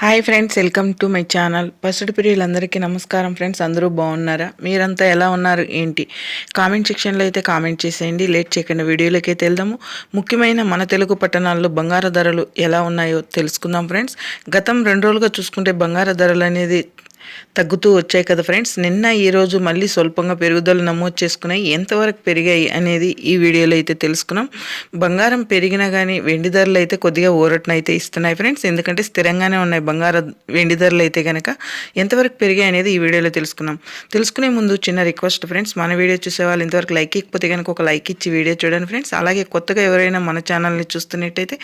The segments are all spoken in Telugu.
Hi friends welcome to my channel పసుడు ప్రియులందరికీ నమస్కారం ఫ్రెండ్స్ అందరూ బాగున్నారా మీరంతా ఎలా ఉన్నారు ఏంటి కామెంట్ సెక్షన్లో అయితే కామెంట్ చేసేయండి లేట్ చేయకుండా వీడియోలోకి అయితే వెళ్దాము ముఖ్యమైన మన తెలుగు పట్టణాల్లో బంగారు ధరలు ఎలా ఉన్నాయో తెలుసుకుందాం ఫ్రెండ్స్ గతం రెండు రోజులుగా చూసుకుంటే బంగారు ధరలు అనేది తగ్గుతూ వచ్చాయి కదా ఫ్రెండ్స్. నిన్న ఈరోజు మళ్ళీ స్వల్పంగా పెరుగుదల నమోదు చేసుకున్నాయి. ఎంతవరకు పెరిగాయి అనేది ఈ వీడియోలో అయితే తెలుసుకున్నాం. బంగారం పెరిగినా కానీ వెండి ధరలు అయితే కొద్దిగా ఊరటన అయితే ఇస్తున్నాయి ఫ్రెండ్స్. ఎందుకంటే స్థిరంగానే ఉన్నాయి బంగారం వెండి ధరలు అయితే కనుక ఎంతవరకు పెరిగాయి అనేది ఈ వీడియోలో తెలుసుకున్నాం. తెలుసుకునే ముందు చిన్న రిక్వెస్ట్ ఫ్రెండ్స్. మన వీడియో చూసే వాళ్ళు ఇంతవరకు లైక్ ఇకపోతే కనుక ఒక లైక్ ఇచ్చి వీడియో చూడండి ఫ్రెండ్స్. అలాగే కొత్తగా ఎవరైనా మన ఛానల్ని చూస్తున్నట్టయితే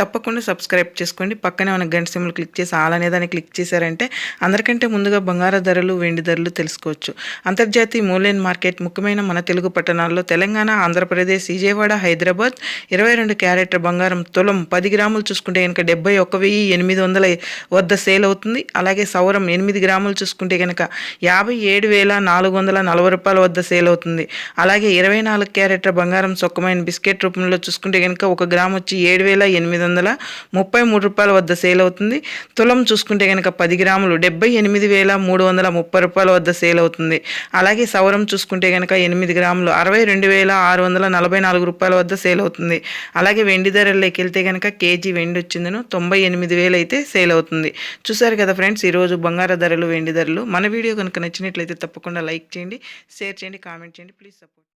తప్పకుండా సబ్స్క్రైబ్ చేసుకోండి. పక్కనే ఉన్న గంట సిమ్లు క్లిక్ చేసి ఆల్ అనేదాన్ని క్లిక్ చేశారంటే అందరికంటే ముందు ముందుగా బంగారు ధరలు వెండి ధరలు తెలుసుకోవచ్చు. అంతర్జాతీయ మూలైన మార్కెట్ ముఖ్యమైన మన తెలుగు పట్టణాల్లో తెలంగాణ ఆంధ్రప్రదేశ్ విజయవాడ హైదరాబాద్ ఇరవై రెండు క్యారెట్ల బంగారం తులం పది గ్రాములు చూసుకుంటే కనుక డెబ్బై ఒక వెయ్యి ఎనిమిది వందల వద్ద సేల్ అవుతుంది. అలాగే సౌరం ఎనిమిది గ్రాములు చూసుకుంటే కనుక యాభై ఏడు వేల నాలుగు వందల నలభై రూపాయల వద్ద సేల్ అవుతుంది. అలాగే ఇరవై నాలుగు క్యారెట్ల బంగారం సొక్కమైన బిస్కెట్ రూపంలో చూసుకుంటే కనుక ఒక గ్రామ్ వచ్చి ఏడు వేల ఎనిమిది వందల ముప్పై మూడు రూపాయల వద్ద సేల్ అవుతుంది. తులం చూసుకుంటే కనుక పది గ్రాములు డెబ్బై ఎనిమిది వేల మూడు వందల ముప్పై రూపాయల వద్ద సేల్ అవుతుంది. అలాగే సౌరం చూసుకుంటే కనుక ఎనిమిది గ్రాములు అరవై రెండు వేల ఆరు వందల నలభై నాలుగు రూపాయల వద్ద సేల్ అవుతుంది. అలాగే వెండి ధరల్లోకి వెళ్తే కనుక కేజీ వెండి వచ్చిందను తొంభై ఎనిమిది వేలు అయితే సేల్ అవుతుంది. చూసారు కదా ఫ్రెండ్స్ ఈరోజు బంగారు ధరలు వెండి ధరలు. మన వీడియో కనుక నచ్చినట్లయితే తప్పకుండా లైక్ చేయండి షేర్ చేయండి కామెంట్ చేయండి. Please support